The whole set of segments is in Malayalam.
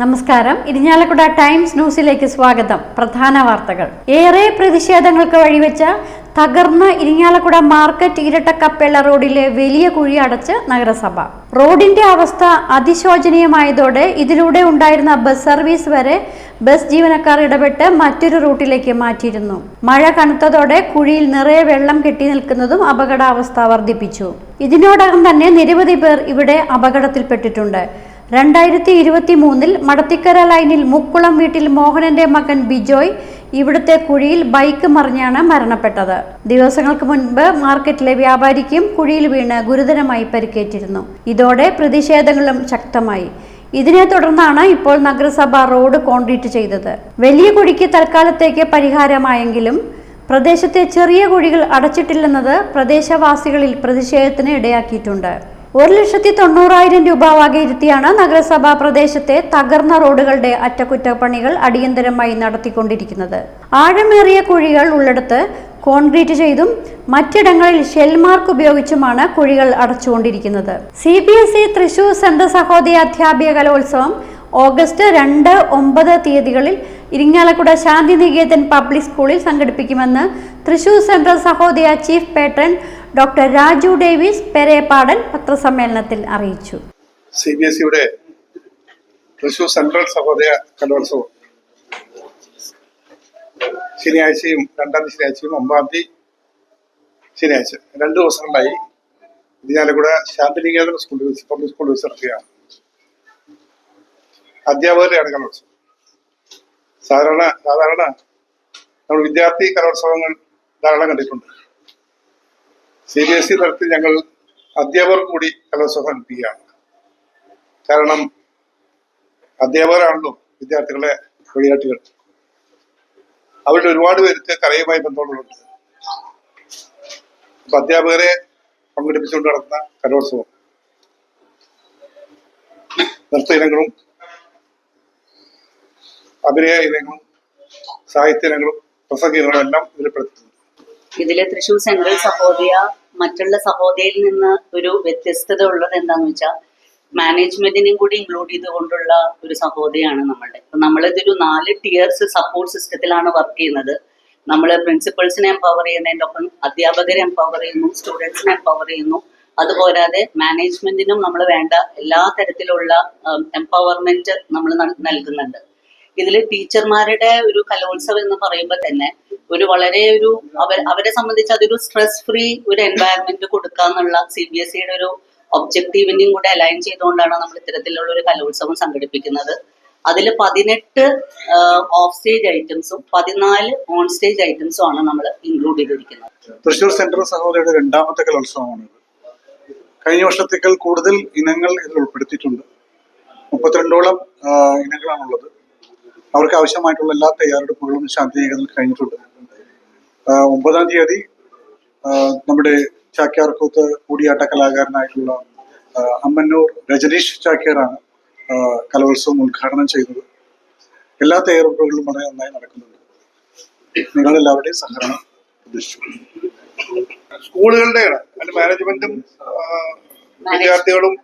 നമസ്കാരം. ഇരിഞ്ഞാലക്കുട ടൈംസ് ന്യൂസിലേക്ക് സ്വാഗതം. പ്രധാന വാർത്തകൾ. ഏറെ പ്രതിഷേധങ്ങൾക്ക് വഴിവെച്ച തകർന്ന ഇരിഞ്ഞാലക്കുട മാർക്കറ്റ് ഇരട്ട കപ്പേള റോഡിലെ വലിയ കുഴി അടച്ച് നഗരസഭ. റോഡിന്റെ അവസ്ഥ അതിശോചനീയമായതോടെ ഇതിലൂടെ ഉണ്ടായിരുന്ന ബസ് സർവീസ് വരെ ബസ് ജീവനക്കാർ ഇടപെട്ട് മറ്റൊരു റൂട്ടിലേക്ക് മാറ്റിയിരുന്നു. മഴ കനത്തതോടെ കുഴിയിൽ നിറയെ വെള്ളം കെട്ടി നിൽക്കുന്നതും അപകടാവസ്ഥ വർദ്ധിപ്പിച്ചു. ഇതിനോടകം തന്നെ നിരവധി പേർ ഇവിടെ അപകടത്തിൽപ്പെട്ടിട്ടുണ്ട്. രണ്ടായിരത്തി ഇരുപത്തി മൂന്നിൽ മടത്തിക്കര ലൈനിൽ മുക്കുളം വീട്ടിൽ മോഹനന്റെ മകൻ ബിജോയ് ഇവിടുത്തെ കുഴിയിൽ ബൈക്ക് മറിഞ്ഞാണ് മരണപ്പെട്ടത്. ദിവസങ്ങൾക്ക് മുൻപ് മാർക്കറ്റിലെ വ്യാപാരിക്കും കുഴിയിൽ വീണ് ഗുരുതരമായി പരിക്കേറ്റിരുന്നു. ഇതോടെ പ്രതിഷേധങ്ങളും ശക്തമായി. ഇതിനെ തുടർന്നാണ് ഇപ്പോൾ നഗരസഭ റോഡ് കോൺക്രീറ്റ് ചെയ്തത്. വലിയ കുഴിക്ക് തൽക്കാലത്തേക്ക് പരിഹാരമായെങ്കിലും പ്രദേശത്തെ ചെറിയ കുഴികൾ അടച്ചിട്ടില്ലെന്നത് പ്രദേശവാസികളിൽ പ്രതിഷേധത്തിന് ഇടയാക്കിയിട്ടുണ്ട്. ഒരു ലക്ഷത്തി തൊണ്ണൂറായിരം രൂപ വകയിരുത്തിയാണ് നഗരസഭാ പ്രദേശത്തെ തകർന്ന റോഡുകളുടെ അറ്റകുറ്റപ്പണികൾ അടിയന്തരമായി നടത്തിക്കൊണ്ടിരിക്കുന്നത്. ആഴമേറിയ കുഴികൾ ഉള്ളിടത്ത് കോൺക്രീറ്റ് ചെയ്തും മറ്റിടങ്ങളിൽ ഷെൽമാർക്ക് ഉപയോഗിച്ചുമാണ് കുഴികൾ അടച്ചുകൊണ്ടിരിക്കുന്നത്. C B S E Thrissur central Sahodaya അധ്യാപിക കലോത്സവം ഓഗസ്റ്റ് രണ്ട് ഒമ്പത് തീയതികളിൽ ഇരിങ്ങാലക്കുട ശാന്തിനികേതൻ പബ്ലിക് സ്കൂളിൽ സംഘടിപ്പിക്കുമെന്ന് Thrissur central Sahodaya chief patron doctor Raju Davis Perepadan പത്രസമ്മേളനത്തിൽ അറിയിച്ചു. സി ബി എസ് ഇയുടെ തൃശൂർ സെൻട്രൽ സഹോദയ കലോത്സവം ശനിയാഴ്ചയും രണ്ടാം ശനിയാഴ്ചയും ഒമ്പതാം തീയതി ശനിയാഴ്ച. രണ്ട് ദിവസങ്ങളിലായി ഇരിഞ്ഞാലക്കുട ശാന്തിനികേതൻ സ്കൂളിൽ വെച്ച് പബ്ലിക് സ്കൂളിൽ വെച്ച് നടത്തുകയാണ്. അധ്യാപകരെയാണ് കലോത്സവം. സാധാരണ സാധാരണ നമ്മൾ വിദ്യാർത്ഥി കലോത്സവങ്ങൾ ധാരാളം കണ്ടിട്ടുണ്ട്. സി ബി എസ് ഇ തലത്തിൽ ഞങ്ങൾ അധ്യാപകർ കൂടി കലോത്സവം സംഘടിപ്പിക്കുകയാണ് കാരണം അധ്യാപകരാണല്ലോ വിദ്യാർത്ഥികളെ വഴികാട്ടികൾ. അവരുടെ ഒരുപാട് പേർക്ക് കലയുമായി ബന്ധമുള്ളവരുണ്ട്. അപ്പൊ അധ്യാപകരെ പങ്കെടുപ്പിച്ചുകൊണ്ട് നടത്തുന്ന കലോത്സവം. നൃത്ത ഇനങ്ങളും അഭിനയ ഇനങ്ങളും സാഹിത്യ ഇനങ്ങളും പ്രസംഗ ഇനങ്ങളും എല്ലാം ഇതിൽ ഇതിലെ തൃശൂർ സെൻട്രൽ സഹോദയ മറ്റുള്ള സഹോദയയിൽ നിന്ന് ഒരു വ്യത്യസ്തത ഉള്ളത് എന്താന്ന് വെച്ചാൽ മാനേജ്മെന്റിനെയും കൂടി ഇൻക്ലൂഡ് ചെയ്തുകൊണ്ടുള്ള ഒരു സഹോദയാണ് നമ്മളുടെ. നമ്മളിതൊരു നാല് ടിയേഴ്സ് സപ്പോർട്ട് സിസ്റ്റത്തിലാണ് വർക്ക് ചെയ്യുന്നത്. നമ്മൾ പ്രിൻസിപ്പൾസിനെ എംപവർ ചെയ്യുന്നതിന്റെ ഒപ്പം അധ്യാപകരെ എംപവർ ചെയ്യുന്നു സ്റ്റുഡൻസിനെ എംപവർ ചെയ്യുന്നു. അതുപോരാതെ മാനേജ്മെന്റിനും നമ്മൾ വേണ്ട എല്ലാ തരത്തിലുള്ള എംപവർമെന്റ് നമ്മൾ നൽകുന്നുണ്ട്. ഇതിൽ ടീച്ചർമാരുടെ ഒരു കലോത്സവം എന്ന് പറയുമ്പോൾ തന്നെ ഒരു വളരെ ഒരു അവർ അവരെ സംബന്ധിച്ച് അതൊരു സ്ട്രെസ് ഫ്രീ ഒരു എൻവയറമെന്റ് കൊടുക്കുക എന്നുള്ള സി ബി എസ് സിയുടെ ഒരു ഒബ്ജക്റ്റീവിനെയും കൂടെ അലൈൻ ചെയ്തുകൊണ്ടാണ് നമ്മൾ ഇത്തരത്തിലുള്ള ഒരു കലോത്സവം സംഘടിപ്പിക്കുന്നത്. അതിൽ പതിനെട്ട് ഓഫ് സ്റ്റേജ് ഐറ്റംസും പതിനാല് ഓൺ സ്റ്റേജ് ഐറ്റംസും ആണ് നമ്മൾ ഇൻക്ലൂഡ് ചെയ്തിരിക്കുന്നത്. തൃശൂർ സെൻട്രൽ സഹോദരിയുടെ രണ്ടാമത്തെ കലോത്സവമാണ് കഴിഞ്ഞ വർഷത്തേക്കാൾ കൂടുതൽ ഇനങ്ങൾ ഇതിൽ ഉൾപ്പെടുത്തിയിട്ടുണ്ട്. മുപ്പത്തിരണ്ടോളം ഇനങ്ങളാണുള്ളത്. അവർക്ക് ആവശ്യമായിട്ടുള്ള എല്ലാ തയ്യാറെടുപ്പുകളും ശാന്തിനികേതനിൽ കഴിഞ്ഞിട്ടുണ്ട്. ആ, ഒമ്പതാം തീയതി നമ്മുടെ ചാക്യാർകൂത്ത് കൂടിയാട്ട കലാകാരനായിട്ടുള്ള അമ്മന്നൂർ രജനീഷ് ചാക്യാറാണ് കലോത്സവം ഉദ്ഘാടനം ചെയ്തത്. എല്ലാ തയ്യാറെടുപ്പുകളും വളരെ നന്നായി നടക്കുന്നുണ്ട്. നിങ്ങളെല്ലാവരുടെയും സഹകരണം അതിന്റെ മാനേജ്മെന്റും വിദ്യാർത്ഥികളും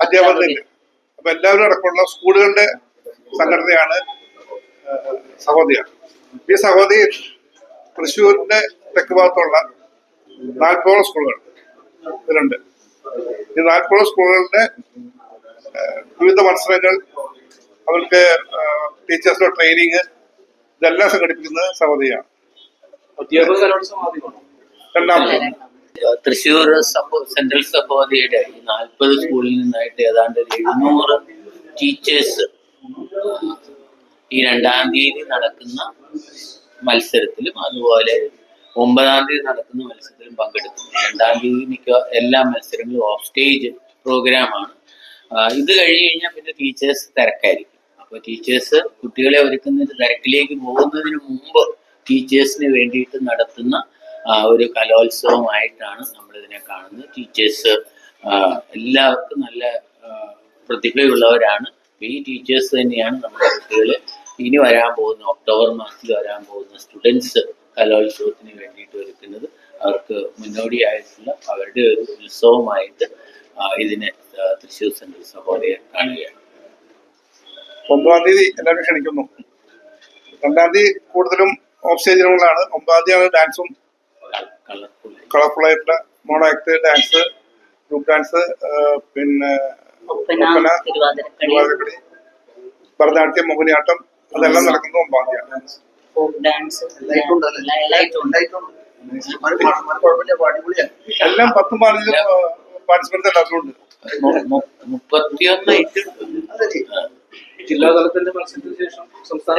അധ്യാപകരും അപ്പൊ എല്ലാവരും അടക്കമുള്ള സ്കൂളുകളുടെ സംഘടനയാണ് ആ, സഹോദയ ഈ സഹോദരി തൃശ്ശൂരിന്റെ തെക്ക് ഭാഗത്തുള്ള നാൽപ്പോളം സ്കൂളുകൾ ഇതിലുണ്ട്. ഈ നാൽപ്പോളം സ്കൂളുകളുടെ വിവിധ മത്സരങ്ങൾ അവർക്ക് ടീച്ചേഴ്സിന്റെ ട്രെയിനിങ് ഇതെല്ലാം സംഘടിപ്പിക്കുന്നത് സഹോദരിയാണ്. ആദ്യമാണ് തൃശ്ശൂർ സെൻട്രൽ സഹോദരിയുടെ നാൽപ്പത് സ്കൂളിൽ നിന്നായിട്ട് ഏതാണ്ട് ഒരു എഴുന്നൂറ് ടീച്ചേഴ്സ് ഈ രണ്ടാം തീയതി നടക്കുന്ന മത്സരത്തിലും അതുപോലെ ഒമ്പതാം തീയതി നടക്കുന്ന മത്സരത്തിലും പങ്കെടുക്കും രണ്ടാം തീയതി മിക്ക എല്ലാ മത്സരങ്ങളും ഓഫ് സ്റ്റേജ് പ്രോഗ്രാമാണ് ഇത് കഴിഞ്ഞ് കഴിഞ്ഞാൽ പിന്നെ ടീച്ചേഴ്സ് തിരക്കായിരിക്കും. അപ്പോൾ ടീച്ചേഴ്സ് കുട്ടികളെ ഒരുക്കുന്ന ഒരു തിരക്കിലേക്ക് പോകുന്നതിന് മുമ്പ് ടീച്ചേഴ്സിന് വേണ്ടിയിട്ട് നടത്തുന്ന ഒരു കലോത്സവമായിട്ടാണ് നമ്മളിതിനെ കാണുന്നത്. ടീച്ചേഴ്സ് എല്ലാവർക്കും നല്ല പ്രതിഭയുള്ളവരാണ്. ഈ ടീച്ചേഴ്സ് തന്നെയാണ് നമ്മുടെ കുട്ടികളെ ഇനി വരാൻ പോകുന്ന ഒക്ടോബർ മാസത്തിൽ വരാൻ പോകുന്ന സ്റ്റുഡൻസ് കലോത്സവത്തിന് വേണ്ടിയിട്ട് ഒരുക്കുന്നത് അവർക്ക് മുന്നോടിയായിട്ടുള്ള അവരുടെ ഒരു ഉത്സവമായിട്ട് ഇതിനെ തൃശ്ശൂർ സെൻട്രൽ സഹോദയൻ കാണുകയാണ്. ഒമ്പതാം തീയതി എല്ലാവരും ക്ഷണിക്കുന്നു. രണ്ടാം തീയതി കൂടുതലും ഓഫ് സ്റ്റേജ് ഇനങ്ങളാണ് ഒമ്പതാം തീയതിയാണ് ഡാൻസും കളർഫുൾ കളർഫുൾ ആയിട്ടുള്ള mono act dance group dance പിന്നെ ഭരതനാട്യം മോഹിനിയാട്ടം അതെല്ലാം നടക്കുന്നത് ഫോക്ക് ഡാൻസ് എല്ലാം പത്തും പതിനഞ്ചും പാർട്ടിസിപ്പൻസ് എല്ലാത്തിലുണ്ട്. മുപ്പത്തിയൊന്ന് ജില്ലാ തലത്തിന്റെ മത്സരത്തിന് ശേഷം സംസ്ഥാന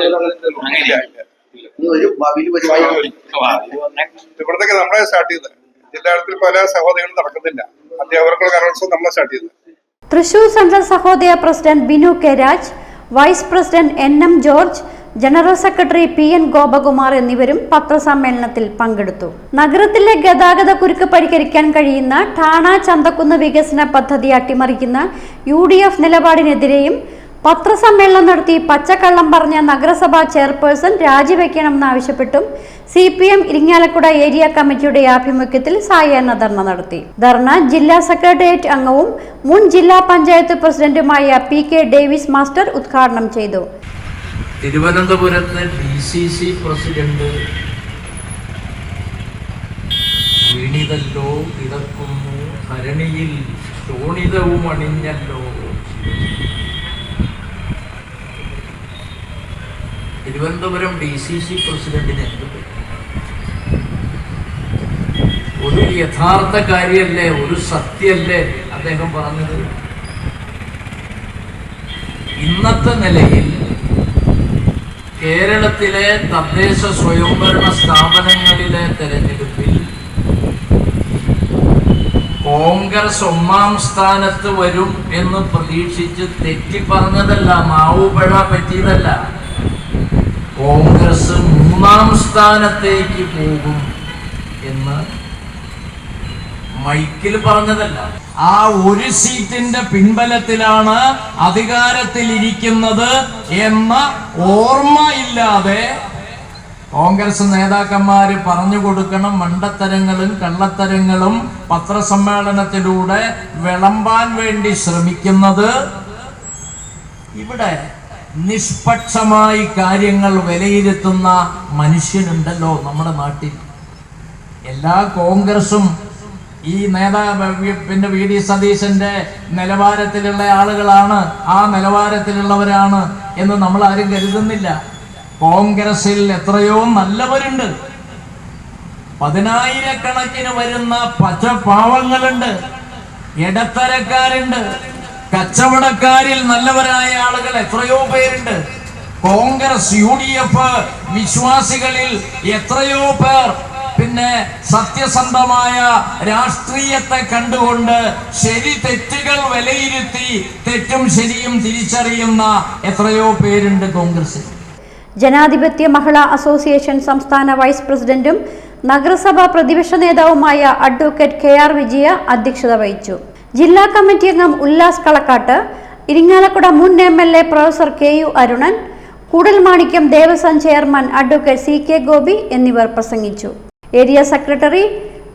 ഇവിടത്തേക്ക് നമ്മളെ സ്റ്റാർട്ട് ചെയ്തത്. ജില്ലാതലത്തിൽ പല സഹോദരികളും നടക്കുന്നില്ല. അധ്യാപകർക്കുള്ള കലോത്സവം നമ്മളെ സ്റ്റാർട്ട് ചെയ്തത്. Thrissur central Sahodaya president Binu K Raj vice president N M George general secretary P N Gopakumar എന്നിവരും പത്രസമ്മേളനത്തിൽ പങ്കെടുത്തു. നഗരത്തിലെ ഗതാഗത കുരുക്ക് പരിഹരിക്കാൻ കഴിയുന്ന ഠാണ ചന്തക്കുന്ന് വികസന പദ്ധതി അട്ടിമറിക്കുന്ന യു ഡി എഫ് നിലപാടിനെതിരെയും പത്രസമ്മേളനം നടത്തി പച്ചക്കള്ളം പറഞ്ഞ നഗരസഭാ chairperson രാജിവെക്കണമെന്നാവശ്യപ്പെട്ടും C P M Irinjalakuda area കമ്മിറ്റിയുടെ ആഭിമുഖ്യത്തിൽ സായാഹ്ന ധർണ നടത്തി. ധർണ ജില്ലാ സെക്രട്ടേറിയറ്റ് അംഗവും മുൻ ജില്ലാ പഞ്ചായത്ത് പ്രസിഡന്റുമായ പി കെ ഡേവിസ് മാസ്റ്റർ ഉദ്ഘാടനം ചെയ്തു. തിരുവനന്തപുരത്തെ ഡി സി സി പ്രസിഡന്റ് വീണിതല്ലോ കിടക്കുന്നു ഭരണിയിൽ ശോണിതവും അണിഞ്ഞല്ലോ തിരുവനന്തപുരം ഡി സി സി പ്രസിഡന്റിന് ഒരു യഥാർത്ഥ കാര്യമല്ലേ ഒരു സത്യമല്ലേ അദ്ദേഹം പറഞ്ഞത്? ഇന്നത്തെ നിലയിൽ കേരളത്തിലെ തദ്ദേശ സ്വയംഭരണ സ്ഥാപനങ്ങളിലെ തെരഞ്ഞെടുപ്പിൽ കോൺഗ്രസ് ഒന്നാം സ്ഥാനത്ത് വരും എന്ന് പ്രതീക്ഷിച്ച് തെറ്റി പറഞ്ഞതല്ല മാവുപഴ പറ്റിയതല്ല. കോൺഗ്രസ് മൂന്നാം സ്ഥാനത്തേക്ക് പോകും എന്ന് മൈക്കിൽ പറഞ്ഞതല്ല. ആ ഒരു സീറ്റിന്റെ പിൻബലത്തിലാണ് അധികാരത്തിലിരിക്കുന്നത് എന്ന ഓർമ്മയില്ലാതെ കോൺഗ്രസ് നേതാക്കന്മാര് പറഞ്ഞു കൊടുക്കണം മണ്ടത്തരങ്ങളും കള്ളത്തരങ്ങളും പത്രസമ്മേളനത്തിലൂടെ വിളമ്പാൻ വേണ്ടി ശ്രമിക്കുന്നത് ഇവിടെ നിഷ്പക്ഷമായി കാര്യങ്ങൾ വിലയിരുത്തുന്ന മനുഷ്യനുണ്ടല്ലോ നമ്മുടെ നാട്ടിൽ. എല്ലാ കോൺഗ്രസും ഈ നേതാവ് പിന്നെ വി ഡി സതീശന്റെ നിലവാരത്തിലുള്ള ആളുകളാണ്. ആ നിലവാരത്തിലുള്ളവരാണ് എന്ന് നമ്മൾ ആരും കരുതുന്നില്ല. കോൺഗ്രസിൽ എത്രയോ നല്ലവരുണ്ട്. പതിനായിരക്കണക്കിന് വരുന്ന പച്ച പാവങ്ങളുണ്ട് ഇടത്തരക്കാരുണ്ട്. കച്ചവടക്കാരിൽ നല്ലവരായ ആളുകൾ എത്രയോ പേരുണ്ട്. കോൺഗ്രസ് യു ഡി എഫ് വിശ്വാസികളിൽ എത്രയോ പേർ. പിന്നെ സത്യസന്ധമായ രാഷ്ട്രീയത്തെ കണ്ടുകൊണ്ട് ശരി തെറ്റുകൾ വിലയിരുത്തി തെറ്റും ശരിയും തിരിച്ചറിയുന്ന എത്രയോ പേരുണ്ട് കോൺഗ്രസിൽ ജനാധിപത്യ മഹിളാ അസോസിയേഷൻ സംസ്ഥാന വൈസ് പ്രസിഡന്റും നഗരസഭാ പ്രതിപക്ഷ നേതാവുമായ അഡ്വക്കേറ്റ് കെ ആർ വിജയ അധ്യക്ഷത വഹിച്ചു. ജില്ലാ കമ്മിറ്റി അംഗം ഉല്ലാസ് കളക്കാട്ട് ഇരിങ്ങാലക്കുട മുൻ M L A professor K U Arunan Koodalmanikyam Devaswom chairman advocate C K Gopi എന്നിവർ പ്രസംഗിച്ചു. Area secretary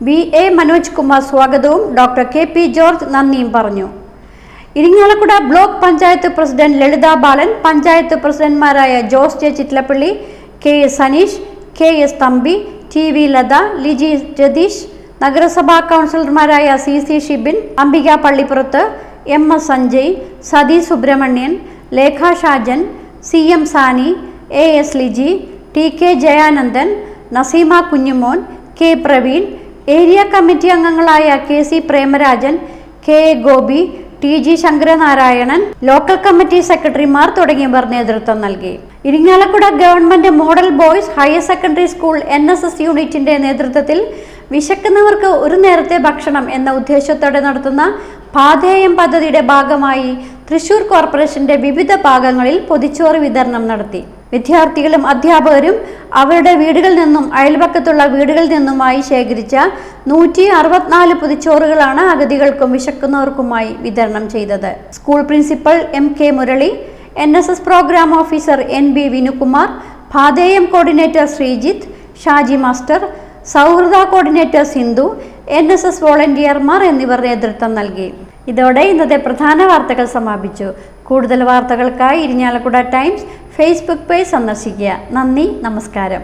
V A Manoj Kumar സ്വാഗതവും ഡോക്ടർ കെ പി ജോർജ് നന്ദിയും പറഞ്ഞു. Irinjalakuda block panchayat president Lalitha Balan panchayat പ്രസിഡന്റ്മാരായ Jose J Chittilappally K S Saneesh K S Thampi T V Latha Liji Ratheesh നഗരസഭാ കൗൺസിലർമാരായ C C Shibin Ambika Pallippurath M S Sanjay Sathi Subramanian Lekha Shajan C M Sani A S Liji T K Jayanandan Naseema Kunjumon K Praveen area committee അംഗങ്ങളായ K C Premarajan K A Gopi T G Sankaranarayanan local committee സെക്രട്ടറിമാർ തുടങ്ങിയവർ നേതൃത്വം നൽകി. Irinjalakuda government model boys higher secondary school N യൂണിറ്റിന്റെ നേതൃത്വത്തിൽ വിശക്കുന്നവർക്ക് ഒരു നേരത്തെ ഭക്ഷണം എന്ന ഉദ്ദേശത്തോടെ നടത്തുന്ന പാതേയം പദ്ധതിയുടെ ഭാഗമായി തൃശൂർ കോർപ്പറേഷന്റെ വിവിധ ഭാഗങ്ങളിൽ പൊതിച്ചോറ് വിതരണം നടത്തി. വിദ്യാർത്ഥികളും അധ്യാപകരും അവരുടെ വീടുകളിൽ നിന്നും അയൽപക്കത്തുള്ള വീടുകളിൽ നിന്നുമായി ശേഖരിച്ച നൂറ്റി അറുപത്തിനാല് പൊതിച്ചോറുകളാണ് അഗതികൾക്കും വിശക്കുന്നവർക്കുമായി വിതരണം ചെയ്തത്. School principal M K Murali N S S programme officer N B Vinukumar Patheyam coordinator Sreejith Shaji master സൗഹൃദ coordinator Sindhu N S S വോളണ്ടിയർമാർ എന്നിവർ നേതൃത്വം നൽകി. ഇതോടെ ഇന്നത്തെ പ്രധാന വാർത്തകൾ സമാപിച്ചു. കൂടുതൽ വാർത്തകൾക്കായി ഇരിഞ്ഞാലക്കുട ടൈംസ് ഫേസ്ബുക്ക് പേജ് സന്ദർശിക്കുക. നന്ദി നമസ്കാരം.